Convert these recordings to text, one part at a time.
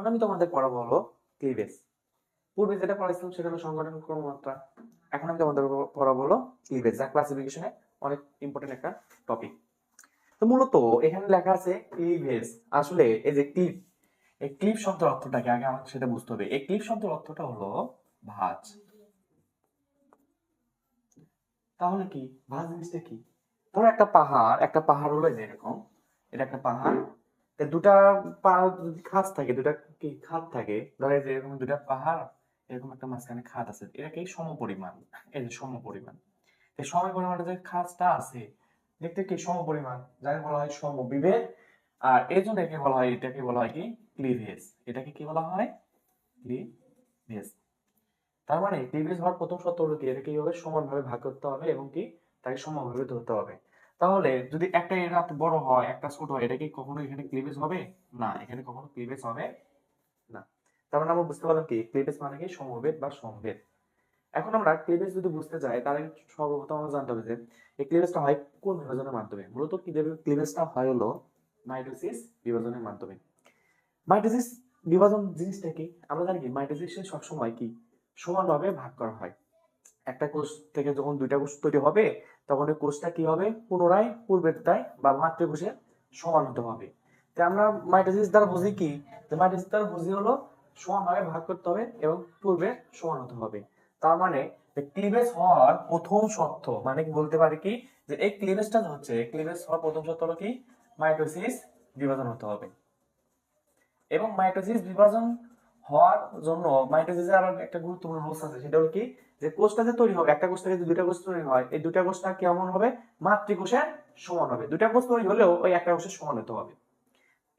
এখন আমি তোমাদের পড়াবো হলো ক্লিভেজ পূর্বে যেটা পড়াইছিলাম সেটা হলো সংগঠন ক্রমমাত্রা। এখন আমি তোমাদের পড়াবো হলো ক্লিভেজ যা ক্লাসিফিকেশনে অনেক ইম্পর্টেন্ট একটা টপিক তো মূলত এখানে লেখা আছে ক্লিভেজ আসলে এই যে ক্লিপ এই ক্লিপ শব্দের অর্থটাকে আগে আমাকে সেটা বুঝতে হবে। এই ক্লিপ শব্দের অর্থটা হলো ভাঁজ। তাহলে কি? ভাঁজ জিনিসটা কি? ধরো একটা পাহাড় একটা পাহাড় হলো এরকম। এটা একটা পাহাড় দুটা পাহাড় খাত থাকে, দুটা কি খাত থাকে, ধরো যে এরকম দুটা পাহাড়, এরকম একটা মাঝখানে খাত আছে এটাকে সম পরিমাণ এই যে সম পরিমাণ এই সম পরিমাণে যে খাতটা আছে, দেখতে কি সম পরিমাণ যাকে বলা হয় সম বিভেদ আর এই জন্য একে বলা হয়, এটাকে বলা হয় কি? ক্লিভেজ। এটাকে কি বলা হয়? ক্লিভেজ। তার মানে ক্লিভেজ হওয়ার প্রথম শর্ত হলো কি? এটাকে হবে সমানভাবে ভাগ করতে হবে এবং কি? তাকে সমানভাবে ধরতে হবে। তাহলে যদি একটা এরা বড় হয়, একটা ছোট হয়, এটা কি কখনো এখানে ক্লিভেজ হবে? না, এখানে কখনো ক্লিভেজ হবে না। তার মানে আমরা বুঝতে পারলাম কি ক্লিভেজ মানে কি সমভেদ বা সমভেদ এখন আমরা ক্লিভেজ যদি বুঝতে যাই, তাহলে সর্বপ্রথম আমরা জানতে হবে যে, এই ক্লিভেজটা হয় কোন বিভাজনের মাধ্যমে? মূলত কি ক্লিভেজটা হয় হলো মাইটোসিস বিভাজনের মাধ্যমে। মাইটোসিস বিভাজন জিনিসটা কি? আমরা জানি কি মাইটোসিস সবসময় কি? সমানভাবে ভাগ করা হয়। একটা কোষ থেকে যখন দুইটা কোষ তৈরি হবে, তখন ওই কোষটা কি হবে? পুনরায় পূর্বেরটায় বা মাতৃকোষের সমান হতে হবে। তাই আমরা মাইটোসিস দ্বারা বুঝি কি? মাইটোসিস দ্বারা বুঝি হলো সমানভাবে ভাগ করতে হবে এবং পূর্বে সমান হতে হবে। তার মানে ক্লিভেজ হওয়ার প্রথম শর্ত মানে কি বলতে পারি কি? যে এই ক্লিভেজটা হচ্ছে ক্লিভেজ হওয়ার প্রথম শর্ত হলো কি? মাইটোসিস বিভাজন হতে হবে। এবং মাইটোসিস বিভাজন হওয়ার জন্য মাইটোসিসের আবার একটা গুরুত্বপূর্ণ রোলস আছে, সেটা হলো কি? যে কোষটা যে তৈরি হবে, একটা কোষ থেকে যে দুইটা কোষ তৈরি হয়, এই দুইটা কোষটা কেমন হবে? মাতৃকোষের সমান হবে। দুইটা কোষ তৈরি হলেও ওই একটা কোষের সমান হতে হবে।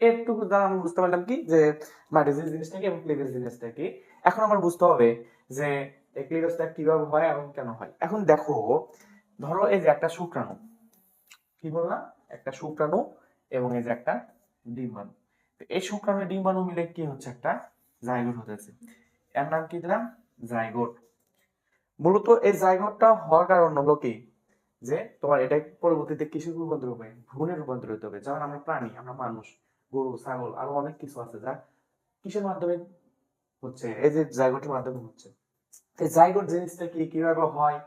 এরটুকু দ্বারা আমি বুঝতে পারলাম কি? যে মাইটোসিস জিনিসটা কি এবং ক্লিভেজ জিনিসটা কি এখন আমার বুঝতে হবে যে এই ক্লিভেজটা কীভাবে হয় এবং কেন হয়। এখন দেখো, ধরো এই যে একটা শুক্রাণু। কি বললাম? একটা শুক্রাণু এবং এই যে একটা ডিম্বাণু। এই শুক্রাণু, ডিম্বাণু মিলে কি হচ্ছে একটা? জাইগোট হতেছে। এর নাম কি দিলাম? জাইগোট মূলত এই জাইগোটটা হওয়ার কারণ হলো কি? যে তোমার এটা পরবর্তীতে কিসের রূপান্তর হবে? ভ্রূণের রূপান্তর হতে হবে। যেমন আমরা প্রাণী, আমরা মানুষ, গরু, ছাগল, আরও অনেক কিছু আছে যা কিসের মাধ্যমে হচ্ছে? এই যে জাইগোটের মাধ্যমে হচ্ছে। জিনিসটা কি, কীভাবে হয়?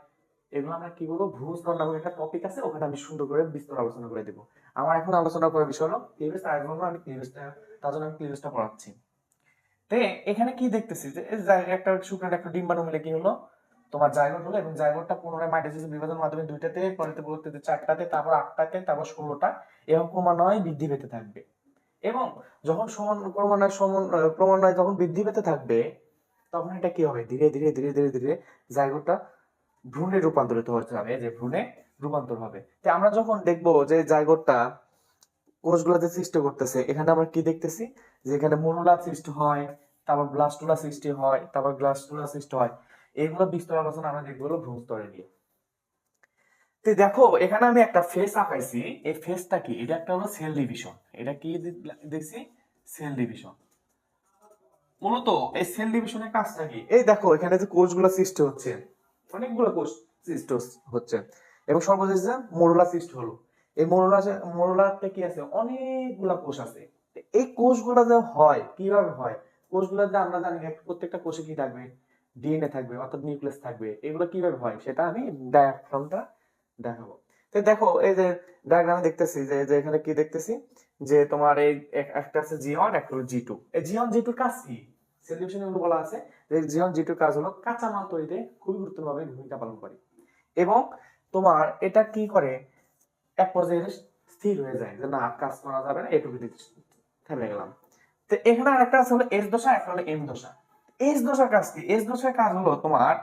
এগুলো আমরা কি বলব? ভ্রূস্তর নামক একটা টপিক আছে, ওখানে আমি সুন্দর করে বিস্তর আলোচনা করে দেবো। আমার এখন আলোচনা করার বিষয় হলো ক্লিভেজ আমি ক্লিভেজটা তার জন্য আমি ক্লিভেজটা পড়াচ্ছি। তো এখানে কি দেখতেছি? যে একটা শুক্রাণু একটা ডিম্বাণু মিলে কি হলো? তোমার জায়গোট হলো এবং জায়গোটটা পুনরায় মাইটোসিস বিভাজন মাধ্যমে দুইটাতে পরেতে পরবর্তীতে চারটাতে, তারপর আটটাতে, তারপর ষোলোটা এবং ক্রমান্বয়ে বৃদ্ধি পেতে থাকবে। এবং যখন সমান ক্রমান্বয়ে সমান, ক্রমান্বয়ে যখন বৃদ্ধি পেতে থাকবে, তখন এটা কি হবে? ধীরে ধীরে ধীরে ধীরে ধীরে জায়গোটটা ভ্রূণে রূপান্তরিত হতে হবে যে ভ্রূণে রূপান্তর হবে। তো আমরা যখন দেখব যে জায়গোটটা কোষগুলোতে সৃষ্টি করতেছে, এখানে আমরা কি দেখতেছি? যে এখানে মনোলা সৃষ্টি হয়, তারপর ব্লাস্টোলা সৃষ্টি হয়, তারপর গ্লাস্টোলা সৃষ্টি হয়। এগুলো বিস্তর আলোচনা আমরা দেখব হলো ভ্রূণ স্তরে নিয়ে তো দেখো, এখানে আমি একটা ফেস আঁকাইছি। এই ফেসটা কি? এটা একটা হলো সেল ডিভিশন এটা কি দেখছি? সেল ডিভিশন মূলত এই সেল ডিভিশনের কাজটা কি? এই দেখো, এখানে যে কোষগুলো সৃষ্টি হচ্ছে, অনেকগুলো কোষ সৃষ্টি হচ্ছে এবং সর্বশেষ যে মোরলা সৃষ্টি হলো। এই মোরলা মোরলাতে কি আছে? অনেকগুলা কোষ আছে। এই কোষগুলো যে হয়, কীভাবে হয়? কোষগুলো যে আমরা জানি প্রত্যেকটা কোষে কি থাকবে? ডিএনএ থাকবে, অর্থাৎ নিউক্লিয়াস থাকবে, এগুলো কীভাবে হয় সেটা আমি ডায়াগ্রামটা দেখাবো। তো দেখো, এই যে ডায়াগ্রামে দেখতেছি যে যে এখানে কি দেখতেছি? যে তোমার এই একটা আছে জি ওয়ান একটা হলো জি টু এই জি ওয়ান জি কাজ কি? সলিউশনে বলা আছে যে জি ওয়ান জি কাজ হলো কাঁচামাল তৈরিতে খুবই গুরুত্বপূর্ণভাবে ভূমিকা পালন করে। এবং তোমার এটা কি করে? এক পর্যায়ে স্থির হয়ে যায়, যে না কাজ করা যাবে না, এটুকু থেমে গেলাম। তো এখানে আরেকটা আছে হলো এস দশা, একটা হলো এম দশা। এস দশার কাজ কি? এস দশার কাজ হলো তোমার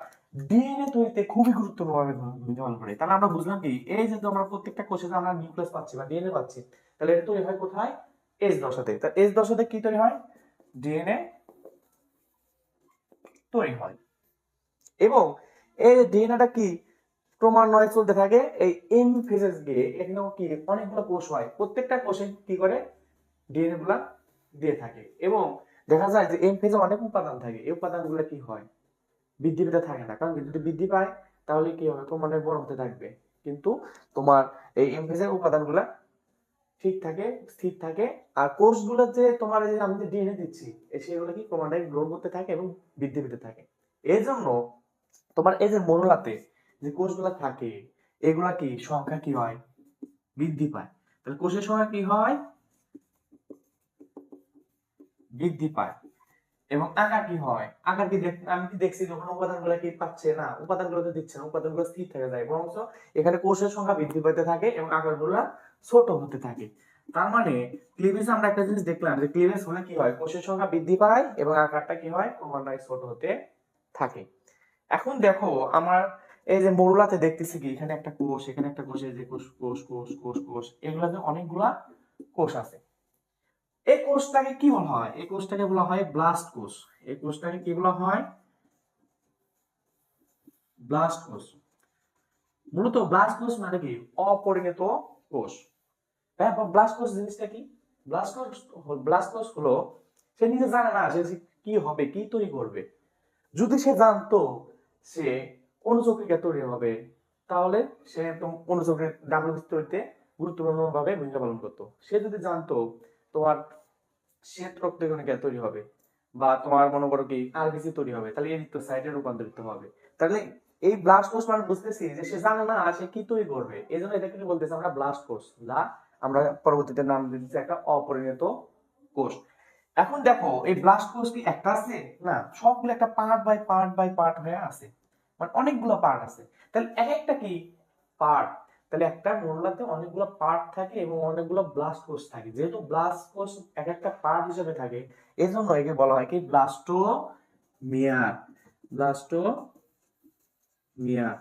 ডিএনএ তৈরিতে খুবই গুরুত্বপূর্ণভাবে ভূমিকা পালন করে। তাহলে আমরা বুঝলাম কি? এই যে আমরা প্রত্যেকটা কোষে যে আমরা নিউক্লিয়াস পাচ্ছি বা ডিএনএ পাচ্ছি, তাহলে এটা তৈরি হয় কোথায়? এস দশাতে। তা এস দশাতে কি তৈরি হয়? ডিএনএ তৈরি হয়। এবং এই ডিএনএটা কি? ক্রমান্বয়ে চলতে থাকে, এই এম ফেজেস গিয়ে এখানেও কি? অনেকগুলো কোষ হয়। প্রত্যেকটা কোষে কি করে? ডিএনএ গুলা দিয়ে থাকে। এবং দেখা যায় যে এম ফেজে অনেক উপাদান থাকে। এই উপাদানগুলো কি হয়? বৃদ্ধি পেতে থাকে না। কারণ যদি বৃদ্ধি পায়, তাহলে কি হবে? ক্রমান্বয়ে বড় হতে থাকবে। কিন্তু তোমার এই এম ফেজের উপাদানগুলা ঠিক থাকে, স্থির থাকে। আর কোষগুলো যে তোমার যে আমি ডিএনএ দিচ্ছি সেগুলো কি ক্রমান্বয়ে গ্রো করতে থাকে এবং বৃদ্ধি পেতে থাকে। এই জন্য তোমার এই যে মরলাতে যে কোষগুলো থাকে, এগুলা কি? সংখ্যা কি হয়? বৃদ্ধি পায়। তাহলে কোষের সংখ্যা কি হয়? বৃদ্ধি পায়। এবং আকার কি হয়? আকার কি আমি কি দেখছি যখন উপাদানগুলো কি পাচ্ছে? না, উপাদানগুলো তো দিচ্ছে না, উপাদানগুলো স্থির থেকে যায়। বরং এখানে কোষের সংখ্যা বৃদ্ধি পেতে থাকে এবং আকারগুলো ছোট হতে থাকে। তার মানে ক্লিভেজ আমরা একটা জিনিস দেখলাম যে ক্লিভেজ হলে কি হয়? কোষের সংখ্যা বৃদ্ধি পায় এবং আকারটা কি হয়? ক্রমান্বয়ে ছোট হতে থাকে। এখন দেখো, আমার এই যে মরুলাতে দেখতেছি কি? এখানে একটা কোষ, এখানে একটা কোষ এই যে কোষ কোষ কোষ কোষ কোষ, এগুলাতে অনেকগুলা কোষ আছে। এই কোষটাকে কি বলা হয়? এই কোষটাকে বলা হয় ব্লাস্ট কোষ। এই কোষটাকে কি বলা হয়? ব্লাস্ট কোষ। মূলত ব্লাস্ট কোষ মানে কি? অপরিণত কোষ। হ্যাঁ ব্লাস্ট কোষ জিনিসটা কি? ব্লাস্ট কোষ ব্লাস্ট কোষ হলো, সে নিজে জানে না সে কি হবে, কি তৈরি করবে। যদি সে জানতো সে অনুচক্রিকা তৈরি হবে, তাহলে সে একদম অনুচক্রের ডাব্লিউসি তৈরিতে গুরুত্বপূর্ণ ভাবে ভূমিকা পালন করতো। সে যদি জানতো তোমার শ্বেত রক্তকণিকা তৈরি হবে বা তোমার মনে করো কি আরবিসি তৈরি হবে, তাহলে এরিথ্রোসাইটে রূপান্তরিত হবে। তাহলে এই ব্লাস্ট কোষ মানে বুঝতেছি যে সে জানে না সে কি তৈরি করবে এই জন্য এটাকে কি বলতেছে আমরা ব্লাস্ট কোষ যা আমরা পরবর্তীতে নাম দিতেছি একটা অপরিণত কোষ। এখন দেখো, এই ব্লাস্ট কোষ কি একটা আছে? না, সবগুলো একটা part by part by part হয়ে আছে। মানে অনেকগুলো পার্ট আছে। তাহলে এক একটা কি? পার্ট তাহলে একটা মোল্লাতে অনেকগুলো পার্ট থাকে এবং অনেকগুলো ব্লাস্ট কোষ থাকে। যেহেতু ব্লাস্ট কোষ এক একটা পার্ট হিসেবে থাকে এই জন্য একে বলা হয় কি? ব্লাস্টো মিয়ার ব্লাস্টো মিয়ার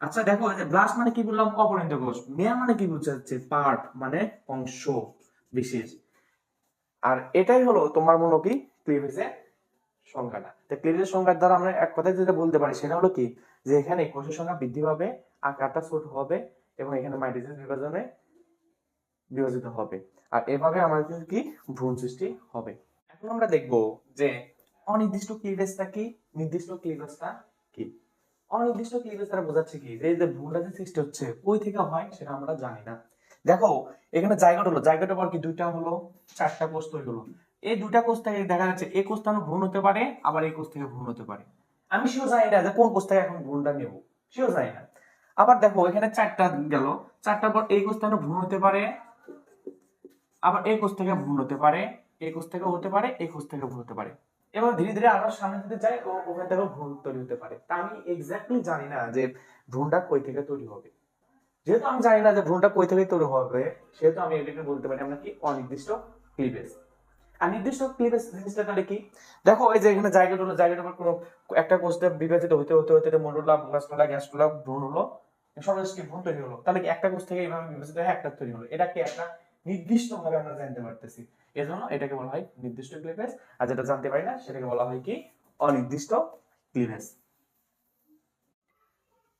আচ্ছা দেখো যে ব্লাস্ট মানে কি বললাম? অপরিণত কোষ মিয়ার মানে কি বোঝাচ্ছে? পার্ট মানে অংশ বিশেষ। আর এটাই হলো তোমার মনে কি? ক্লিভেজের সংখ্যাটা তো ক্লিভেজের সংখ্যার দ্বারা আমরা এক কথায় যেটা বলতে পারি, সেটা হলো কি? যে এখানে কোষের সংখ্যা বৃদ্ধি পাবে, আকারটা ছোট হবে এবং এখানে মাইটোসিস বিভাজনে বিভাজিত হবে। আর এভাবে আমাদের কি? ভ্রূণ সৃষ্টি হবে। এখন আমরা দেখব যে অনির্দিষ্ট ক্লিভেজটা কি? নির্দিষ্ট ক্লিভেজটা কি? অনির্দিষ্ট ক্লিভেজ দ্বারা বোঝাচ্ছে কি? যে যে ভ্রূণটা যে সৃষ্টি হচ্ছে, কই থেকে হয় সেটা আমরা জানি না। দেখো, এখানে জায়গাটা হলো, জায়গাটা পর কি? দুইটা হলো, চারটা কোষ তৈরি হলো। এই দুটা কোষ থেকে দেখা যাচ্ছে এই কোষ থেকে ভ্রূণ হতে পারে, আবার এই কোষ থেকে ভ্রূণ হতে পারে। আমি সেও জানি না যে কোন কোষ থেকে এখন ভ্রূণটা নেব। সেও জানি না। আবার দেখো, এখানে চারটা গেল। চারটার পর এই কোষ থেকে ভ্রূণ হতে পারে, আবার এই কোষ থেকে ভ্রূণ হতে পারে, এই কোষ থেকে হতে পারে, এই কোষ থেকে ভ্রূণ হতে পারে। এবার ধীরে ধীরে আরও সামনে দিতে যাই ও ওখান থেকে ভ্রূণ তৈরি হতে পারে। তা আমি এক্স্যাক্টলি জানি না যে ভ্রূণটা কই থেকে তৈরি হবে। যেহেতু আমি জানি না যে ভ্রূণটা কই থেকে তৈরি হবে, সেহেতু আমি এটাকে বলতে পারি আমরা কি অনির্দিষ্ট ক্লিভেজ আর নির্দিষ্ট ক্লিভেজ জিনিসটা তাহলে কি? দেখো, এই যে এখানে জায়গাটা হলো, জায়গাটা আমার কোনো একটা কোষটা বিভাজিত হতে হতে হতে মন্ডলা গ্যাস্ট্রোলা গ্যাস্ট্রোলা ভ্রূণ হলো। সর্বশেষ কি ভ্রূণ তৈরি হলো? তাহলে একটা কোষ থেকে এইভাবে বিভাজিত হয়ে একটা তৈরি হলো? এটা কি একটা নির্দিষ্ট ভাবে আমরা জানতে পারতেছি। এজন্য এটাকে বলা হয় নির্দিষ্ট ক্লিভেজ আর যেটা জানতে পারি না, সেটাকে বলা হয় কি? অনির্দিষ্ট ক্লিভেজ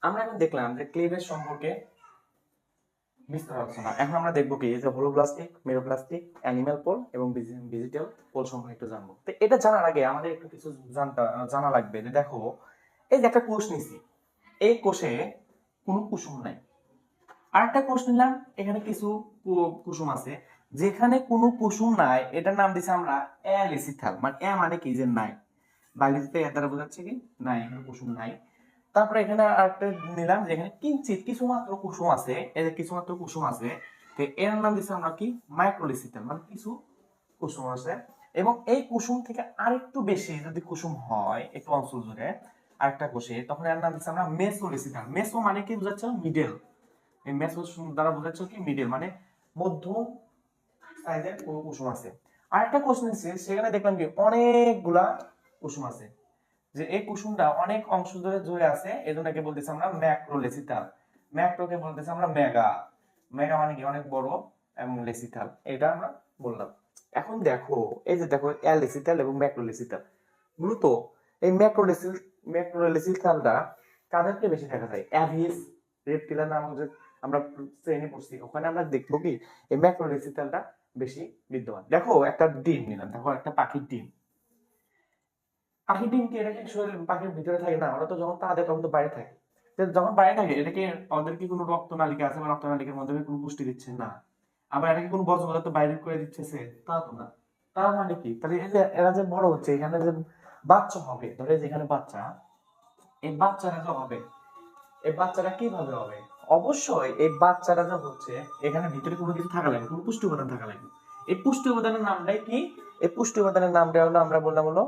আমরা এখন দেখলাম যে ক্লিভেজ সম্পর্কে এখন আমরা দেখব কি? যে হোলোপ্লাস্টিক মেরোপ্লাস্টিক অ্যানিমাল পোল এবং ভেজিটেবল পোল সম্পর্কে একটু জানব। তো এটা জানার আগে আমাদের একটু কিছু জানতে জানা লাগবে যে দেখো, এই যে একটা কোষ নিছি। এই কোষে কোনো কুসুম নাই। আর একটা কোষ নিলাম, এখানে কিছু কুসুম আছে, যেখানে কোনো কুসুম নাই, এটার নাম দিছি আমরা অ্যালিসিথাল মানে এ মানে কি যে নাই। বায়োলজিতে এর দ্বারা বোঝাচ্ছে কি, নাই, এখানে কুসুম নাই। তারপরে এখানে আরেকটা নিলাম, যেখানে কিঞ্চিত কিছু মাত্র কুসুম আছে, এই যে কিছু মাত্র কুসুম আছে, তো এর নাম দিচ্ছি আমরা কি মাইক্রোলিসিটাল মানে কিছু কুসুম আছে। এবং এই কুসুম থেকে আরেকটু বেশি যদি কুসুম হয়, একটু অঞ্চল জুড়ে আরেকটা কোষে, তখন এর নাম দিচ্ছি আমরা মেসোলিসিটাল মেসো মানে কি বোঝাচ্ছে? মিডল। এই মেসো দ্বারা বোঝাচ্ছে কি? মিডল মানে মধ্যম সাইজের কুসুম আছে। আরেকটা কোষ নিচ্ছে সেখানে দেখলাম কি? অনেকগুলা কুসুম আছে। যে এই কুসুমটা অনেক অংশ ধরে জুড়ে আছে এই জন্য একে বলতেছি আমরা ম্যাক্রো লেসিথাল ম্যাক্রোকে বলতেছি আমরা মেগা। মেগা মানে কি? অনেক বড় এবং লেসিথাল এটা আমরা বললাম। এখন দেখো, এই যে দেখো অ্যালেসিথাল এবং ম্যাক্রো লেসিথাল মূলত এই ম্যাক্রো লেসিল ম্যাক্রো লেসিথালটা কাদেরকে বেশি দেখা যায়? অ্যাভিস রেপটিলা নাম যে আমরা শ্রেণি পড়ছি, ওখানে আমরা দেখব কি, এই ম্যাক্রো লেসিথালটা বেশি বিদ্যমান। দেখো, একটা ডিম নিলাম, দেখো, একটা পাখির ডিম। পাখির ডিম কি, এটা কি শরীর পাখির ভিতরে থাকে? না, ওরা তো যখন তা দেয় তখন তো বাইরে থাকে। যখন বাইরে থাকে এটাকে ওদের কি কোনো রক্ত নালিকা আছে বা রক্ত নালিকার মাধ্যমে কোনো পুষ্টি দিচ্ছে? না। আবার এটা কি কোনো বর্জ্য পদার্থ বাইরে করে দিচ্ছে তা তো না। তার মানে কি? তাহলে এরা যে বড় হচ্ছে, এখানে যে বাচ্চা হবে। ধরে যেখানে বাচ্চা, এই বাচ্চারা যে হবে, এই বাচ্চারা কীভাবে হবে? অবশ্যই এই বাচ্চারা যে হচ্ছে, এখানে ভিতরে কোনো কিছু থাকা লাগবে কোনো পুষ্টি উপাদান থাকা লাগবে এই পুষ্টি উপাদানের নামটাই কি? এই পুষ্টি উপাদানের নামটা হলো, আমরা বললাম হলো,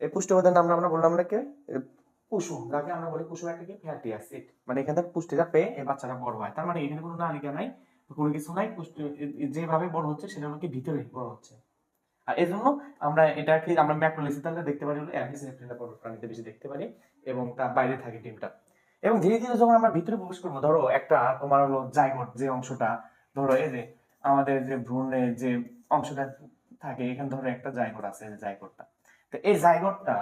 এই পুষ্টি উপাদানের নামটা আমরা বললাম আমরা কি? কুসুম। যাকে আমরা বলি কুসুম, একটা কি? Fatty acid. মানে এখান থেকে পুষ্টিটা পেয়ে এই বাচ্চারা বড় হয়। তার মানে এখানে কোনো নালিকা নাই, কোনো কিছু নাই। পুষ্টি যেভাবে বড় হচ্ছে, সেটা হলো কি ভিতরে বড় হচ্ছে। আর এই জন্য আমরা এটাকে, আমরা ম্যাক্রোলিসিতালটা দেখতে পারি, হলো প্রাণীতে বেশি দেখতে পারি এবং তার বাইরে থাকে ডিমটা এবং ধীরে ধীরে যখন আমরা ভিতরে প্রবেশ করব, ধরো একটা তোমার হলো জাইগোট যে অংশটা, ধরো এই যে আমাদের যে ভ্রূণের যে অংশটা থাকে, এখানে ধরো একটা জাইগোট আছে জাইগোটটা। তো এই জাইগোটটা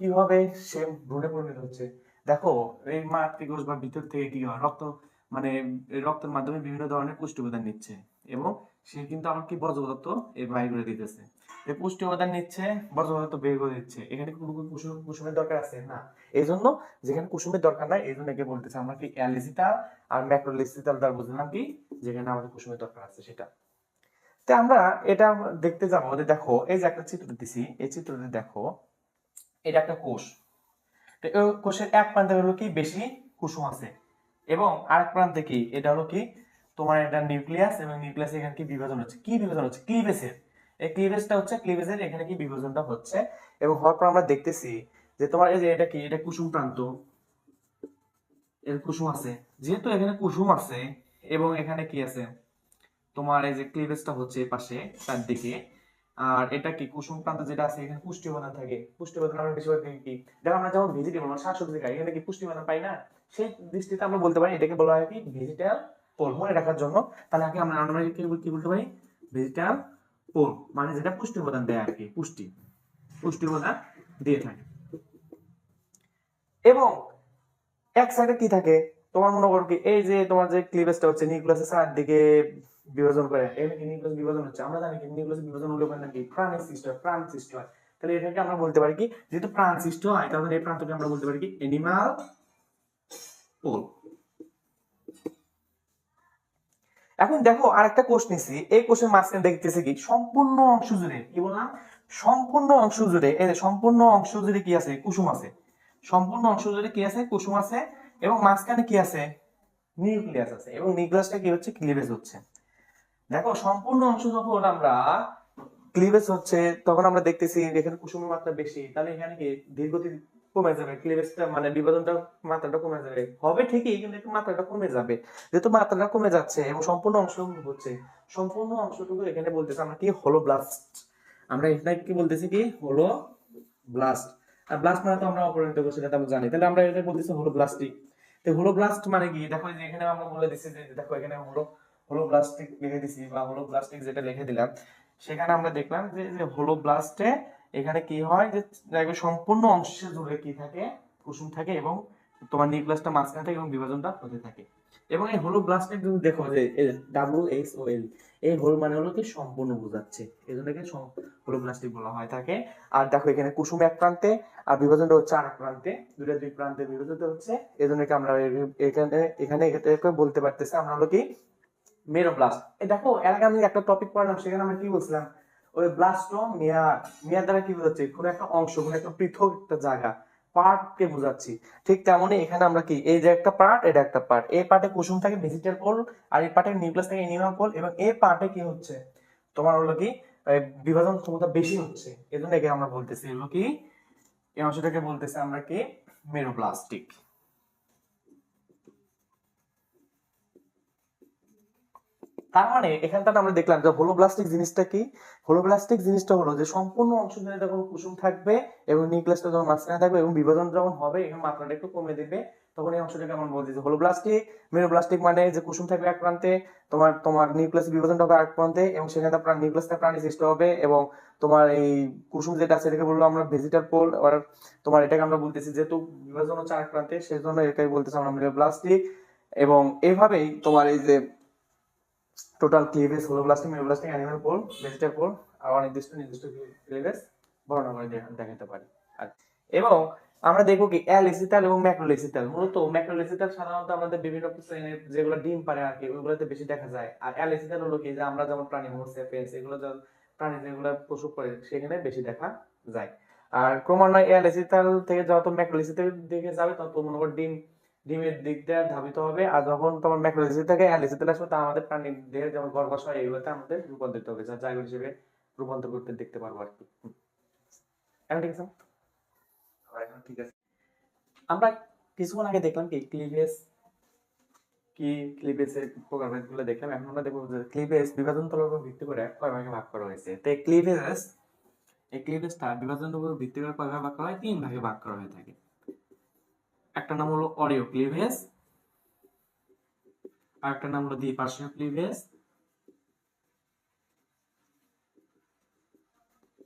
কীভাবে সে ভ্রূণে পরিণত হচ্ছে? দেখো, এই মাতৃকোষ বা ভিতর থেকে কি হয়? রক্ত মানে রক্তের মাধ্যমে বিভিন্ন ধরনের পুষ্টি উপাদান নিচ্ছে এবং সে কিন্তু আমার কি বর্জ্য পদার্থ বাইর দিতেছে। এই পুষ্টি উপাদান নিচ্ছে বর্জ্য বের করে দিচ্ছে। এখানে কুসুম কুসুমের দরকার আছে, না? এই জন্য যেখানে কুসুমের দরকার নাই এই জন্য একে বলতেছে আমরা কি অ্যালিসিটাল আর ম্যাক্রোলিসিটাল দ্বারা বুঝলাম কি, যেখানে আমাদের কুসুমের দরকার আছে সেটা। তো আমরা এটা দেখতে যাব যে দেখো, এই যে একটা চিত্র দিছি, এই চিত্রতে দেখো, এটা একটা কোষ। তো এই কোষের এক প্রান্তে হলো কি, বেশি কুসুম আছে। এবং আরেক প্রান্তে কি, এটা হলো কি, তোমার এটা নিউক্লিয়াস এবং নিউক্লিয়াস এখানে কি বিভাজন হচ্ছে? কি বিভাজন হচ্ছে? ক্লিভেজের এই ক্লিভেজটা হচ্ছে ক্লিভেজের এখানে কি বিভাজনটা হচ্ছে? এবং হওয়ার পর আমরা দেখতেছি যে তোমার এই যে এটা কি? এটা কুসুম প্রান্ত। এর কুসুম আছে। যেহেতু এখানে কুসুম আছে, এবং এখানে কি আছে? তোমার এই যে ক্লিভেজটা হচ্ছে পাশে, তার দিকে। আর এটা কি? কুসুম প্রান্ত যেটা আছে, এখানে পুষ্টি উপাদান থাকে। পুষ্টি উপাদান আমরা বেশিরভাগ কি? দেখো, আমরা যেমন ভেজিটেবল মানে শাকসবজি খাই, এখানে কি পুষ্টি উপাদান পাই না? সেই দৃষ্টিতে আমরা বলতে পারি, এটাকে বলা হয় কি? ভেজিটাল পোল মনে রাখার জন্য। তাহলে আগে আমরা আমরা কি কি বলতে পারি? ভেজিটাল পোল মানে যেটা পুষ্টি উপাদান দেয় আর কি পুষ্টি। পুষ্টি উপাদান দিয়ে থাকে। এবং এক সাইডে কি থাকে? তোমার মনে করো কি, এই যে তোমার যে ক্লিভেজটা হচ্ছে নিউক্লিয়াসের চারদিকে বিভাজন করে, এখানে কি নিউক্লিয়াস বিভাজন হচ্ছে? আমরা জানি কি নিউক্লিয়াস বিভাজন হলে ওখানে কি প্রাণ সৃষ্টি হয়, প্রাণ সৃষ্টি হয়। তাহলে এটাকে আমরা বলতে পারি কি, যেহেতু প্রাণ সৃষ্টি হয়, তাহলে এই প্রান্তকে আমরা বলতে পারি কি এনিমাল পোল এখন দেখো আরেকটা কোষ নিছি। এই কোষের মাঝখানে দেখতেছে কি? সম্পূর্ণ অংশ জুড়ে, কি বললাম? সম্পূর্ণ অংশ জুড়ে, এই সম্পূর্ণ অংশ জুড়ে কি আছে? কুসুম আছে। সম্পূর্ণ অংশ জুড়ে কি আছে? কুসুম আছে। এবং মাঝখানে কি আছে? নিউক্লিয়াস আছে। এবং নিউক্লিয়াসটা কি হচ্ছে? ক্লিভেজ হচ্ছে। দেখো, সম্পূর্ণ অংশ যখন আমরা ক্লিভেজ হচ্ছে, তখন আমরা দেখতেছি এখানে কুসুমের মাত্রা বেশি। তাহলে এখানে কি ধীরগতি কমে যাবে ক্লিভেজটা মানে বিভাজনটা মাত্রাটা কমে যাবে। হবে ঠিকই, কিন্তু একটু মাত্রাটা কমে যাবে। যেহেতু মাত্রাটা কমে যাচ্ছে এবং সম্পূর্ণ অংশ হচ্ছে, সম্পূর্ণ অংশটুকু এখানে বলতেছে আমরা কি? হলো ব্লাস্ট আমরা কি বলতেছি কি? হলো ব্লাস্ট আর ব্লাস্ট মানে তো আমরা অপরিণত করছি জানি। তাহলে আমরা এটা বলতেছি হলো ব্লাস্টিক তো হলো ব্লাস্ট মানে কি? দেখো যে এখানে আমরা বলে দিচ্ছি যে, দেখো এখানে হলো হলো ব্লাস্টিক লিখে দিছি বা হলো ব্লাস্টিক যেটা লিখে দিলাম, সেখানে আমরা দেখলাম যে হলো ব্লাস্টে এখানে কি হয় যে সম্পূর্ণ অংশে জুড়ে কি থাকে? কুসুম থাকে এবং তোমার নিউক্লিয়াসটা মাঝখানে থাকে এবং বিভাজনটা হতে থাকে। এবং এই হলো ব্লাস্টে যদি দেখো যে ডাব্লিউ এক্স ও এল এই হোল মানে হলো কি সম্পূর্ণ বোঝাচ্ছে। এই জন্য একে হলো প্লাস্টিক বলা হয় থাকে আর দেখো এখানে কুসুম এক প্রান্তে, আর বিভাজনটা হচ্ছে আরেক প্রান্তে। দুটা দুই প্রান্তে বিভাজিত হচ্ছে। এই জন্য আমরা এখানে এখানে বলতে পারতেছি। আমরা হলো কি মেরোব্লাস্ট এই দেখো, এর আগে আমি একটা টপিক পড়লাম, সেখানে আমরা কি বলছিলাম? ওই ব্লাস্টম মেয়ার দ্বারা কি বোঝাচ্ছে? কোনো একটা অংশ, কোনো একটা পৃথক একটা জায়গা পার্ট কে বোঝাচ্ছি। ঠিক এখানে আমরা কি? এই যে একটা পার্ট এটা একটা পার্ট এই পার্টে কুসুম থাকে ভেজিটাল পোল আর এই পার্টে নিউক্লিয়াস থাকে এনিমাল পোল এবং এই পার্টে কি হচ্ছে? তোমার হলো কি? বিভাজন ক্ষমতা বেশি হচ্ছে। এই জন্য একে আমরা বলতেছি হলো কি? এই অংশটাকে বলতেছি আমরা কি? মেরোপ্লাস্টিক। তার মানে এখানটাতে আমরা দেখলাম যে হোলোব্লাস্টিক জিনিসটা কি? হোলোব্লাস্টিক জিনিসটা হলো যে সম্পূর্ণ অংশ জুড়ে যখন কুসুম থাকবে এবং নিউক্লিয়াসটা যখন মাঝখানে থাকবে এবং বিভাজন যখন হবে, এখানে মাত্রাটা একটু কমে দিবে, তখন এই অংশটাকে আমরা বলছি যে হোলোব্লাস্টিক মেরোব্লাস্টিক মানে যে কুসুম থাকবে এক প্রান্তে, তোমার তোমার নিউক্লিয়াস বিভাজনটা হবে এক প্রান্তে এবং সেখানে প্রাণ নিউক্লিয়াসটা প্রাণী সৃষ্টি হবে এবং তোমার এই কুসুম যেটা আছে, এটাকে বলল আমরা ভেজিটাল পোল আর তোমার এটাকে আমরা বলতেছি যেহেতু বিভাজন হচ্ছে এক প্রান্তে সেই জন্য এটাই বলতেছি আমরা মেরোব্লাস্টিক এবং এভাবেই তোমার এই যে total cleavage holoblastic meroblastic animal pole vegetal pole আর অনির্দিষ্ট নির্দিষ্ট ক্লিভেজ বর্ণনা করে দেখাতে পারি। আর এবং আমরা দেখব কি অ্যালিসিটাল এবং ম্যাক্রোলেসিটাল মূলত ম্যাক্রোলেসিটাল সাধারণত আমাদের বিভিন্ন শ্রেণির যেগুলো ডিম পারে আর কি, ওইগুলোতে বেশি দেখা যায়। আর অ্যালিসিটাল হলো কি, যে আমরা যেমন প্রাণী পেয়েছে এগুলো যেমন প্রাণী যেগুলো পশু করে, সেখানে বেশি দেখা যায়। আর ক্রমান্বয়ে অ্যালিসিটাল থেকে যত ম্যাক্রোলেসিটাল দিকে যাবে, তত মনে করো ডিম ডিমের দিক দিয়ে ধাবিত হবে। আর যখন তোমার ম্যাক্রোলেসিটাল থেকে অ্যালিসিটাল আসবে তা আমাদের প্রাণীর দেহে যেমন গর্ভাশয় এগুলোতে আমাদের রূপান্তরিত হবে। যা জায়গা হিসেবে রূপান্তর করতে দেখতে পারব আর কি। এখন ঠিক আছে? ঠিক আছে। আমরা কিছুক্ষণ আগে দেখলাম কি ক্লিভেজ কি ক্লিভেজের প্রোগ্রামেরগুলো দেখলাম। এখন আমরা দেখব যে ক্লিভেজ বিভাজন তলের উপর ভিত্তি করে কয় ভাগে ভাগ করা হয়েছে। তো ক্লিভেজ এই ক্লিভেজটা বিভাজনের উপর ভিত্তি করে কয় ভাগে ভাগ করা হয়? তিন ভাগে ভাগ করা হয়ে থাকে। একটা নাম হলো অরিও ক্লিভেজ আর একটা নাম হলো দ্বিপার্শ্বীয় ক্লিভেজ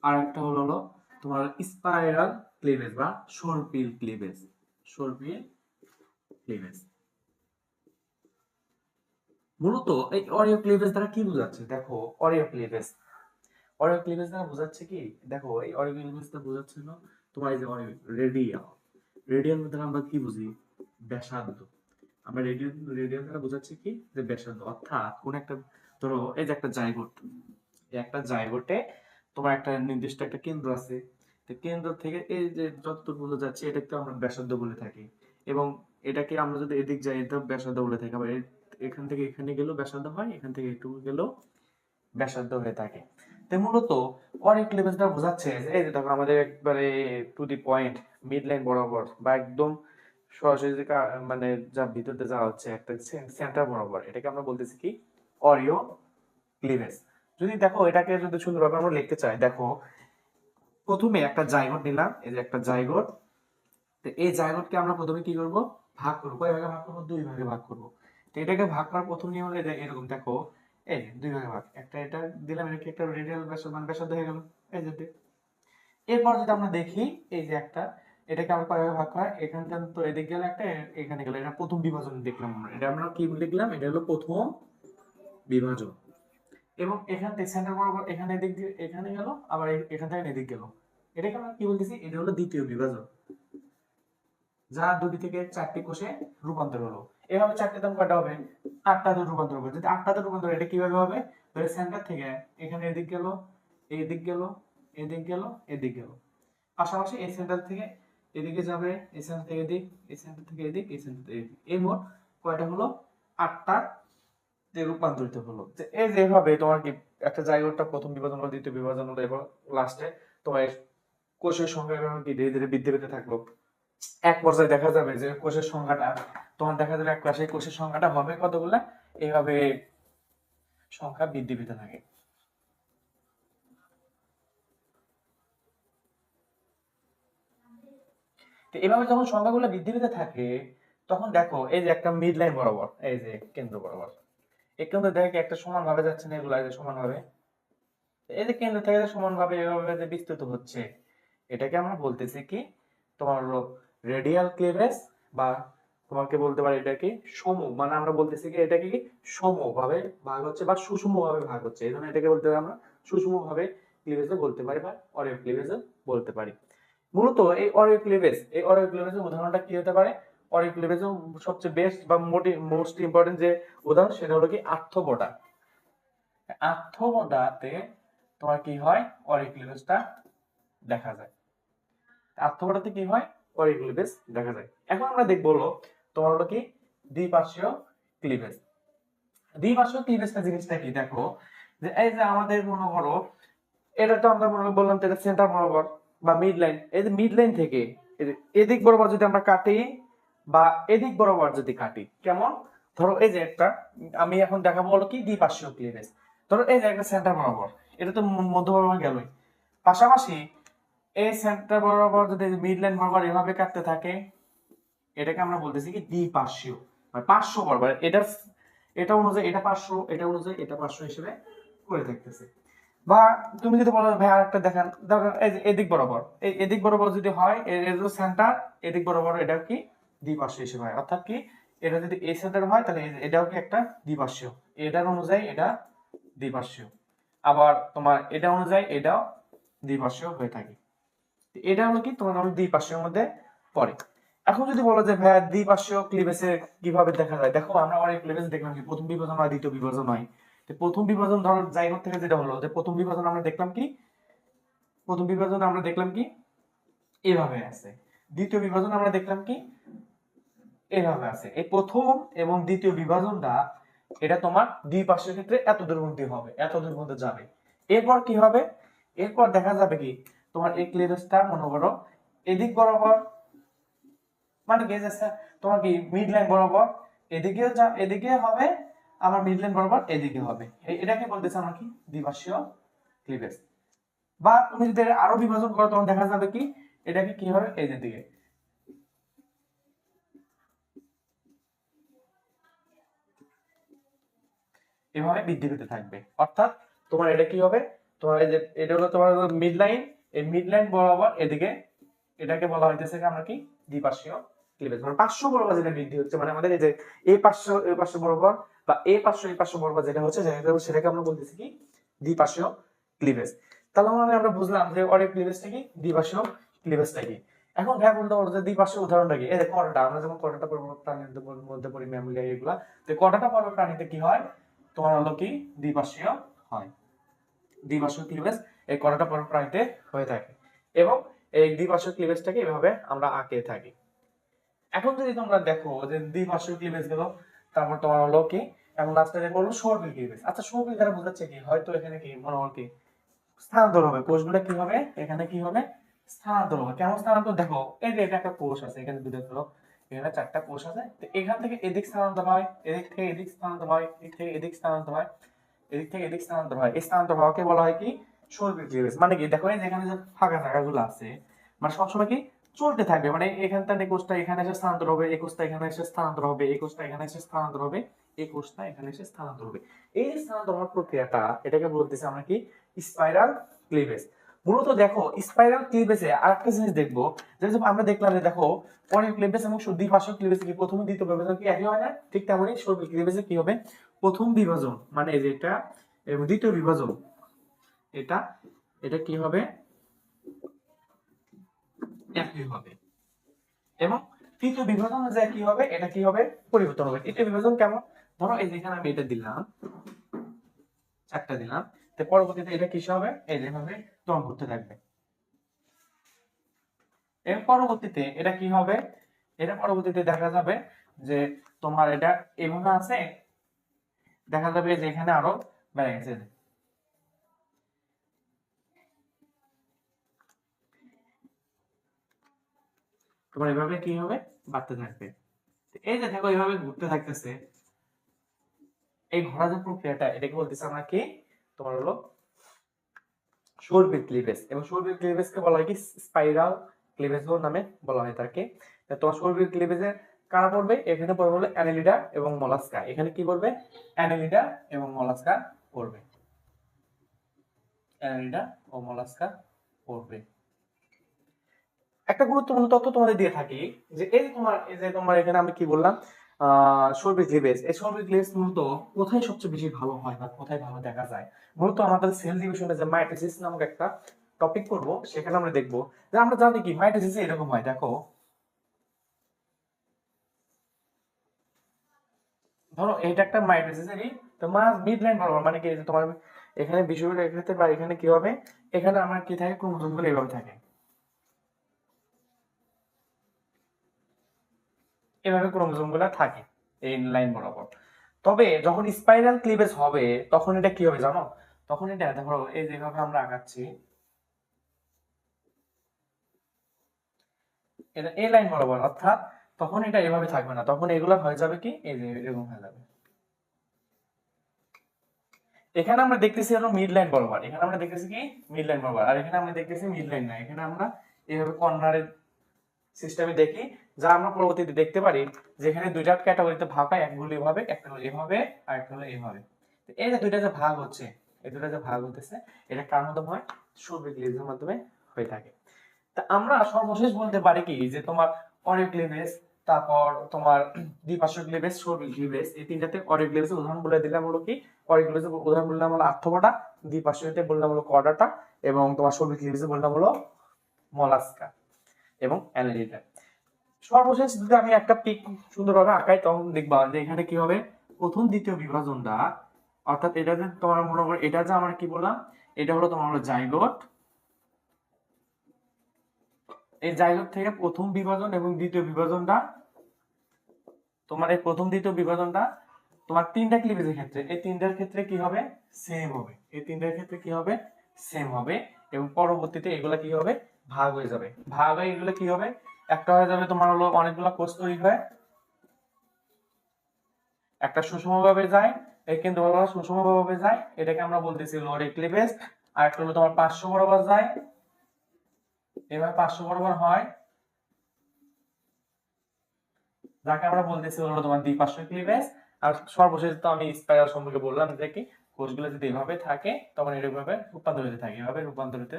আর একটা হলো হলো তোমার স্পাইরাল ক্লিভেজ বা সর্পিল ক্লিভেজ সর্পিল ক্লিভেজ। মূলত এই অরিও ক্লিভেজ দ্বারা কি বোঝাচ্ছে? দেখো অরিও ক্লিভেজ। অরিও ক্লিভেজ দ্বারা বোঝাচ্ছে কি? দেখো, এই অরিও ক্লিভেজ দ্বারা বোঝাচ্ছে তোমার এই যে অরিও রেডিয়াল দ্বারা আমরা কি বুঝি? ব্যাসার্ধ। আমরা রেডিয়াল রেডিয়াল দ্বারা বোঝাচ্ছি কি? যে ব্যাসার্ধ। অর্থাৎ কোন একটা, ধরো এই যে একটা জায়গোট এই একটা জায়গোটে তোমার একটা নির্দিষ্ট একটা কেন্দ্র আছে। কেন্দ্র থেকে এই যে যতটুকু বোঝা যাচ্ছে, এটাকে আমরা ব্যাসার্ধ বলে থাকি। এবং এটাকে আমরা যদি এদিক যাই এটা ব্যাসার্ধ বলে থাকি। আবার এখান থেকে এখানে গেলেও ব্যাসার্ধ হয়, এখান থেকে একটু গেলেও ব্যাসার্ধ হয়ে থাকে। তো মূলত অনেক লেভেলটা বোঝাচ্ছে এই যে দেখো আমাদের একবারে to the point mid line বরাবর বা একদম সরাসরি মানে যা ভিতরতে যাওয়া হচ্ছে, একটা সেন্টার বরাবর, এটাকে আমরা বলতেছি কি? অরিও ক্লিভেজ যদি দেখো এটাকে যদি সুন্দরভাবে আমরা লিখতে চাই, দেখো প্রথমে একটা জায়গোট নিলাম, এই যে একটা জায়গোট তো এই জায়গোটকে আমরা প্রথমে কি করব? ভাগ করব। কয় ভাগে ভাগ করব? দুই ভাগে ভাগ করব। তো এটাকে ভাগ করার প্রথম নিয়ম হলো এরকম দেখো এই দুই ভাগে ভাগ। একটা এটা দিলাম এটাকে একটা রেডিয়াল ব্যাসার্ধ? মানে ব্যাসার্ধ হয়ে গেল। এই যে এরপর যদি আমরা দেখি, এই যে একটা, এটাকে আমরা কয় ভাগ করা? এখানটা তো এদিকে গেল একটা, এখানে গেল। এটা প্রথম বিভাজন দেখলাম আমরা। এটা আমরা কি লিখলাম? এটা হলো প্রথম বিভাজন। এবং এখান থেকে সেন্টার বরাবর এখানে এদিক এখানে গেল, আবার এখান থেকে এদিক গেল। এটাকে আমরা কি বলতেছি? এটা হলো দ্বিতীয় বিভাজন। যা দুটি থেকে চারটি কোষে রূপান্তর হলো। এভাবে চারটে দাম কয়টা হবে? আটটাতে রূপান্তর হবে। যদি আটটাতে রূপান্তর এটা কীভাবে হবে? ধরে সেন্টার থেকে এখানে এদিক গেল এদিক গেল এদিক গেল এদিক গেল। পাশাপাশি এই সেন্টার থেকে এদিকে যাবে, এই সেন্টার থেকে এদিক, এই সেন্টার থেকে এদিক, এই সেন্টার থেকে এদিক। এই মোট কয়টা হলো? আটটা যে রূপান্তরিত হলো। এই যেভাবে তোমার কি একটা জায়গাটা প্রথম বিভাজন হলো, দ্বিতীয় বিভাজন হলো এবং লাস্টে তোমার কোষের সংখ্যা কি ধীরে ধীরে বৃদ্ধি পেতে থাকল। এক পর্যায়ে দেখা যাবে যে কোষের সংখ্যাটা তোমার দেখা যাবে এক ক্লাসে কোষের সংখ্যাটা হবে কতগুলা? এইভাবে সংখ্যা বৃদ্ধি পেতে থাকে। এভাবে যখন সংখ্যাগুলো বৃদ্ধি পেতে থাকে, তখন দেখো, এই যে একটা মিড লাইন বরাবর, এই যে কেন্দ্র বরাবর, এই কেন্দ্র দেখে একটা সমান ভাবে যাচ্ছে না এগুলো সমান ভাবে এই যে কেন্দ্র থেকে সমান ভাবে এভাবে যে বিস্তৃত হচ্ছে, এটাকে আমরা বলতেছি কি? তোমার রেডিয়াল ক্লিভেজ বা তোমাকে বলতে পারি এটা কি সম মানে আমরা বলতেছি কি এটা কি সম ভাবে ভাগ হচ্ছে বা সুষম ভাবে ভাগ হচ্ছে। এই জন্য এটাকে বলতে পারি আমরা সুষম ভাবে ক্লিভেজও বলতে পারি বা অরিও ক্লিভেজও বলতে পারি। মূলত এই অরিও ক্লিভেজ এই অরিও ক্লিভেজের উদাহরণটা কি হতে পারে? অরিও ক্লিভেজের সবচেয়ে বেস্ট বা মোস্ট ইম্পর্টেন্ট যে উদাহরণ সেটা হলো কি আর্থবোডা আর্থবোডাতে তোমার কি হয়? অরিও ক্লিভেজটা দেখা যায়। আর্থবোডাতে কি হয়? অরিও ক্লিভেজ দেখা যায়। এখন আমরা দেখব হলো, তোমার হলো কি? দ্বিপার্শ্বীয় ক্লিভেজ দ্বিপার্শ্বীয় ক্লিভেজটা জিনিসটা কি? দেখো, যে এই যে আমাদের মনে করো, এটা তো আমরা মনে বললাম এটা সেন্টার বরাবর বা মিড লাইন এই যে মিড লাইন থেকে এদিক বরাবর যদি আমরা কাটি বা এদিক বরাবর যদি কাটি, কেমন? ধরো এই যে একটা, আমি এখন দেখাবো হলো কি? দ্বিপার্শ্বীয় ক্লিভেজ ধরো এই যে একটা সেন্টার বরাবর, এটা তো মধ্য বরাবর গেলই। পাশাপাশি এই সেন্টার বরাবর যদি মিড লাইন বরাবর এভাবে কাটতে থাকে, এটাকে আমরা বলতেছি কি দ্বিপার্শ্বীয়। মানে পার্শ্ব বরাবর এটা এটা অনুযায়ী এটা পার্শ্ব, এটা অনুযায়ী এটা পার্শ্ব হিসেবে করে থাকতেছে। বা তুমি যদি বলো, ভাই, আরেকটা দেখান। যে এদিক বরাবর এদিক বরাবর যদি হয় এর সেন্টার এদিক বরাবর এটা কি দ্বিপার্শ্ব হিসেবে হয়। অর্থাৎ কি এটা যদি এই সেন্টার হয়, তাহলে এটাও কি একটা দ্বিপার্শ্বীয় এটার অনুযায়ী এটা দ্বিপার্শ্বীয় আবার তোমার এটা অনুযায়ী এটাও দ্বিপার্শ্বীয় হয়ে থাকে। এটা হলো কি? তোমার হলো দ্বিপার্শ্বীর মধ্যে পরে এখন যদি বলো যে, ভাইয়া দ্বিপার্শ্বীয় ক্লিভেজে কীভাবে দেখা যায়? দেখো, আমরা অনেক ক্লিভেজ দেখলাম কি প্রথম বিভাজন আর দ্বিতীয় বিভাজন হয়। তো প্রথম বিভাজন ধরো যাই হোক থেকে যেটা হলো, যে প্রথম বিভাজন আমরা দেখলাম কি? প্রথম বিভাজন আমরা দেখলাম কি? এভাবে আছে। দ্বিতীয় বিভাজন আমরা দেখলাম কি? এভাবে আছে। এই প্রথম এবং দ্বিতীয় বিভাজনটা, এটা তোমার দ্বিপার্শ্বের ক্ষেত্রে এত দূর মধ্যে হবে, এত দূর মধ্যে যাবে। এরপর কি হবে? এরপর দেখা যাবে কি? তোমার এই ক্লিভেজটা মনে করো। এদিক বরাবর মানে কি তোমার কি মিড লাইন বরাবর এদিকে যা, এদিকে হবে, আবার মিড লাইন বরাবর এদিকে হবে। এটাকে বলতেছে আমরা কি দ্বিপার্শ্বীয় ক্লিভেজ বা তুমি যদি আরও বিভাজন করো, তখন দেখা যাবে কি এটাকে কি হবে? এই যে দিকে। এভাবে বৃদ্ধি পেতে থাকবে। অর্থাৎ তোমার এটা কি হবে? তোমার এই যে, এটা হলো তোমার মিড লাইন এই মিড লাইন বরাবর এদিকে এটাকে বলা হইতেছে আমরা কি? দ্বিপার্শ্বীয় ক্লিভেজ মানে পাঁচশো বরাবর যেটা বৃদ্ধি হচ্ছে মানে আমাদের এই যে এই পাঁচশো এই পাঁচশো বরাবর বা এই পাঁচশো এই পাঁচশো বরাবর যেটা হচ্ছে সেটা- সেটাকে আমরা বলতেছি কি? দ্বিপার্শ্বীয় ক্লিভেজ তাহলে মানে আমরা বুঝলাম যে অনেক ক্লিভেজটা কি? দ্বিপার্শ্বীয় ক্লিভেজটা কি? এখন ভাই, বলতে পারো যে দ্বিপার্শ্বীয় উদাহরণটা কি? এই যে কটাটা আমরা যেমন কটাটা পর্ব প্রাণীর মধ্যে পড়ি ম্যামুলিয়া এগুলা, তো কটাটা পর্ব প্রাণীতে কি হয়? তোমার হলো কি? দ্বিপার্শ্বীয় হয়। দ্বিপার্শ্বীয় ক্লিভেজ এই কটাটা পর্ব প্রাণীতে হয়ে থাকে। এবং এই দ্বিপার্শ্বীয় ক্লিভেজটাকে এভাবে আমরা আঁকে থাকি। এখন যদি তোমরা দেখো যে দ্বিপার্শ্বীয় ক্লিভেজগুলো, তারপর তোমার হলো কি? এবং লাস্টে দেখো হলো সর্বিল ক্লিভেজ আচ্ছা সর্বিল দ্বারা বোঝাচ্ছে কি? হয়তো এখানে কি? মনে হল কি? স্থানান্তর হবে। কোষগুলো কি হবে? এখানে কি হবে? স্থানান্তর হবে। কেমন স্থানান্তর? দেখো, এই যে এটা একটা কোষ আছে, এখানে দুটো ধরো। এখানে চারটা কোষ আছে। তো এখান থেকে এদিক স্থানান্তর হয়, এদিক থেকে এদিক স্থানান্তর হয়, এদিক থেকে এদিক স্থানান্তর হয়, এদিক থেকে এদিক স্থানান্তর হয়। এই স্থানান্তর হওয়াকে বলা হয় কি? সর্বিল ক্লিভেজ মানে কি, দেখো এই যে এখানে ফাঁকা আছে মানে সবসময় কি চলতে থাকবে। মানে এখানটা এই কোষটা এখানে এসে স্থানান্তর হবে এই কোষটা এখানে এসে স্থানান্তর হবে এই কোষটা এখানে এসে স্থানান্তর হবে এই কোষটা এখানে এসে স্থানান্তর হবে। এই স্থানান্তর হওয়ার প্রক্রিয়াটা, এটাকে বলতেছি আমরা কি স্পাইরাল ক্লিভেজ মূলত দেখো স্পাইরাল ক্লিভেজে আরেকটা জিনিস দেখব, যেটা আমরা দেখলাম যে দেখো, পরের ক্লিভেজ এবং দ্বিপার্শ্বীয় ক্লিভেজ কি প্রথম দ্বিতীয় বিভাজন কি একই হয় না? ঠিক তেমনই ক্লিভেজে কি হবে? প্রথম বিভাজন মানে এই যে এটা দ্বিতীয় বিভাজন। এটা এটা কি হবে? একই হবে? এবং তৃতীয় বিভাজন কি হবে? এটা কি হবে? পরিবর্তন হবে। তৃতীয় বিভাজন কেমন? ধরো এই যেখানে আমি এটা দিলাম চারটা দিলাম পরবর্তীতে এটা হবে? এই যেভাবে করতে থাকবে। এর পরবর্তীতে এটা কি হবে? এটা পরবর্তীতে দেখা যাবে যে তোমার এটা এভাবে আছে, দেখা যাবে যে এখানে আরও বেড়ে গেছে। তোমার এভাবে কি হবে? বাড়তে থাকবে। এই যে দেখো, এইভাবে ঘুরতে থাকতেছে। এই ঘোরা যে প্রক্রিয়াটা, এটাকে বলতেছে আমরা কি? তোমার হলো সর্বিক ক্লিভেজ এবং সর্বিক ক্লিভেজকে বলা হয় কি? স্পাইরাল ক্লিভেজ নামে বলা হয় তাকে তোমার সর্বিক ক্লিভেজে কারা পড়বে? এখানে পড়বে হলো অ্যানেলিডা এবং মলাস্কা। এখানে কি পড়বে? অ্যানেলিডা এবং মলাস্কা পড়বে। অ্যানেলিডা ও মলাস্কা পড়বে। একটা গুরুত্বপূর্ণ তথ্য তোমাদের দিয়ে থাকি যে এই তোমার, এই যে তোমার এখানে আমি কি বললাম? সর্বিক গ্লেভেজ এই সর্বিক গ্লেভেজ মূলত কোথায় সবচেয়ে বেশি ভালো হয় বা কোথায় ভালো দেখা যায়? মূলত আমাদের সেল ডিভিশনে যে মাইটোসিস নামক একটা টপিক করব, সেখানে আমরা দেখব। যে আমরা জানি কি, মাইটোসিস এরকম হয়, দেখো। ধরো এটা একটা মাইটোসিসেরই তো মাস মিড লাইন বরাবর মানে কি তোমার এখানে বিষয়গুলো এখানে বা এখানে কি হবে? এখানে আমার কি থাকে? ক্রোমোজোমগুলো এভাবে থাকে। এভাবে ক্রোমোজোমগুলা থাকে, এই লাইন বরাবর। তবে যখন স্পাইরাল ক্লিভেজ হবে, তখন এটা কি হবে জানো? তখন এটা, দেখো, এই যেভাবে আমরা আগাচ্ছি, এটা এই লাইন বরাবর, অর্থাৎ তখন এটা এভাবে থাকবে না, তখন এগুলা হয়ে যাবে কি? এই যে এরকম হয়ে যাবে। এখানে আমরা দেখতেছি হলো মিড লাইন বরাবর, এখানে আমরা দেখতেছি কি? মিড লাইন বরাবর, আর এখানে আমরা দেখতেছি মিড লাইন না, এখানে আমরা এইভাবে কর্নারের সিস্টেমে দেখি যা আমরা পরবর্তীতে দেখতে পারি যেখানে দুইটা ক্যাটাগরিতে ভাগ হয় একটা হলো এভাবে একটা হলো এভাবে আর একটা হলো এভাবে এই যে দুইটা যে ভাগ হচ্ছে, এই দুইটা যে ভাগ হতেছে এটা কার মাধ্যমে? হয় সর্বিক লিজের মাধ্যমে হয়ে থাকে। তা আমরা সর্বশেষ বলতে পারি কি যে তোমার অরিক লিভেজ তারপর তোমার দ্বিপার্শ্বিক লিভেজ সর্বিক লিভেজ এই তিনটাতে অরিক লিভেজের উদাহরণ বলে দিলাম হলো কি অরিক লিভেজের উদাহরণ বললাম হলো আর্থপটা দ্বিপার্শ্বতে বললাম হলো কর্ডাটা এবং তোমার সর্বিক লিভেজে বললাম হলো মলাস্কা, এবং অ্যানালিটা। সর্বশেষ যদি আমি একটা পিক সুন্দরভাবে আঁকাই, তখন দেখবা যে এখানে কি হবে? প্রথম দ্বিতীয় বিভাজনটা, অর্থাৎ এটা যে তোমার মনে করো, এটা যে আমরা কি বললাম? এটা হলো তোমার হলো জাইগোট। এই জাইগোট থেকে প্রথম বিভাজন এবং দ্বিতীয় বিভাজনটা, তোমার এই প্রথম দ্বিতীয় বিভাজনটা, তোমার তিনটা ক্লিভেজের ক্ষেত্রে, এই তিনটার ক্ষেত্রে কি হবে? সেম হবে। এই তিনটার ক্ষেত্রে কি হবে? সেম হবে। এবং পরবর্তীতে এগুলা কি হবে? ভাগ হয়ে যাবে। ভাগ হয়ে এগুলো কি হবে? একটা হয়ে যাবে তোমার হলো অনেকগুলো কোষ তৈরি হয়। একটা সুষমভাবে যায় এই কিন্তু সুষমভাবে যায়, এটাকে আমরা বলতেছি লোরে ক্লিভেজ আর একটা হলো তোমার পাঁচশো বরাবর যায়। এভাবে পাঁচশো বরাবর হয়। যাকে আমরা বলতেছি হলো তোমার দ্বিপার্শ্বিক ক্লিভেজ আর সর্বশেষ তো আমি স্পাইরাল সম্পর্কে বললাম, যে কি কোষগুলো যদি এভাবে থাকে, তখন এভাবে রূপান্তরিত থাকে, এভাবে রূপান্তরিত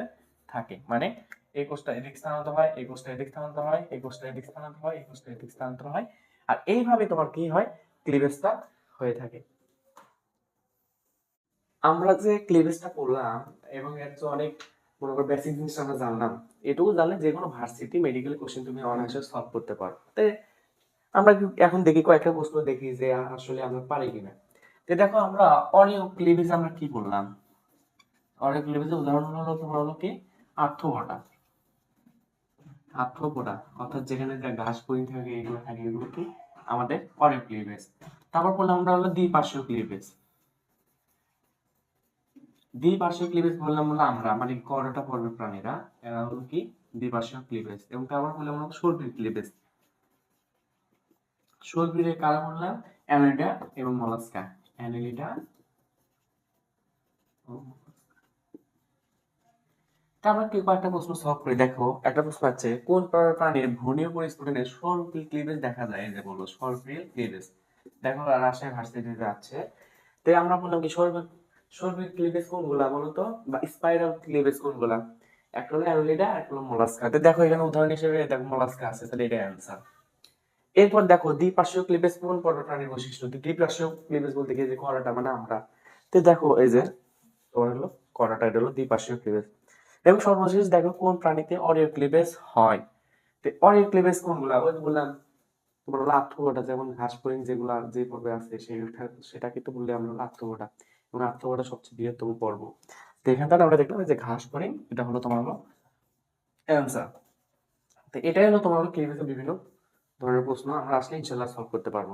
থাকে মানে এই কোষটা এদিক স্থানান্তর হয়, এই কোষটা এদিক স্থানান্তর হয়, এই কোষটা এদিক স্থানান্তর হয়, এই কোষটা এদিক স্থানান্তর হয়। আর এইভাবে তোমার কি হয়? হয়ে থাকে। আমরা যে করলাম এবং এর যে অনেক, মনে করো বেসিক জিনিস আমরা জানলাম, এটুকু জানলে যে কোনো ভার্সিটি মেডিকেল কোশ্চেন তুমি অনায়াসে সলভ করতে পারো। আমরা এখন দেখি, কয়েকটা প্রশ্ন দেখি যে আসলে আমরা পারি কিনা। তো দেখো, আমরা ক্লিভেজ আমরা কি করলাম? অনিয় ক্লিভেজের উদাহরণ হলো তোমার হলো কি? আর্থবটা আর্থবটা অর্থাৎ যেখানে যে ঘাস পরি থাকে, এগুলো থাকে এগুলো কি আমাদের অনিয় ক্লিভেজ তারপর বললাম আমরা হলো দ্বিপার্শ্বীয় ক্লিভেজ দ্বিপার্শ্বীয় ক্লিভেজ বললাম হলো আমরা মানে করোটা পর্বের প্রাণীরা, এরা হলো কি? দ্বিপার্শ্বীয় ক্লিভেজ এবং তারপর বললাম আমরা সর্বিক ক্লিভেজ সর্বিরের কারা বললাম অ্যানেলিডা এবং মলাস্কা। অ্যানেলিডা তারপর কি কয়েকটা প্রশ্ন সলভ করে? দেখো, একটা প্রশ্ন আছে, কোন প্রাণীর ভ্রূণীয় পরিস্ফুটনে ক্লিভেজ দেখা যায়? এই যে বলল ক্লিভেজ দেখো আছে তো আমরা বললাম কি ক্লিভেজ কোনগুলা বলতো বা স্পাইরাল ক্লিভেজ কোনগুলা? একটা হলো একটা হলো মোলাস্কা। তো দেখো, এখানে উদাহরণ হিসেবে দেখো, মোলাস্কা আছে, তাহলে এটা অ্যান্সার এরপর দেখো, দ্বিপার্শ্বীয় ক্লিভেজ কোন প্রাণীর বৈশিষ্ট্য? দ্বিপার্শ্বীয় ক্লিভেজ বলতে গিয়ে যে করাটা মানে আমরা। তো দেখো, এই যে তোমার হলো, করাটা, এটা হলো দ্বিপার্শ্বীয় ক্লিভেজ এবং সর্বশেষ দেখো কোন প্রাণীতে অরিও ক্লিভেজ হয়। তো ক্লিভেজ কোনগুলা? ওই বললাম, তোমার যেমন ঘাস যে পর্বে আছে সেটা সেটাকে তো বললে আমরা হলো আত্মগোটা এবং আত্মগোটা সবচেয়ে বৃহত্তম পর্ব। তো আমরা দেখলাম যে ঘাস এটা হলো তোমার হলো অ্যান্সার। তো এটাই হলো তোমার হলো বিভিন্ন ধরনের প্রশ্ন। আমরা আসলে ইনশাল্লাহ সলভ করতে পারব।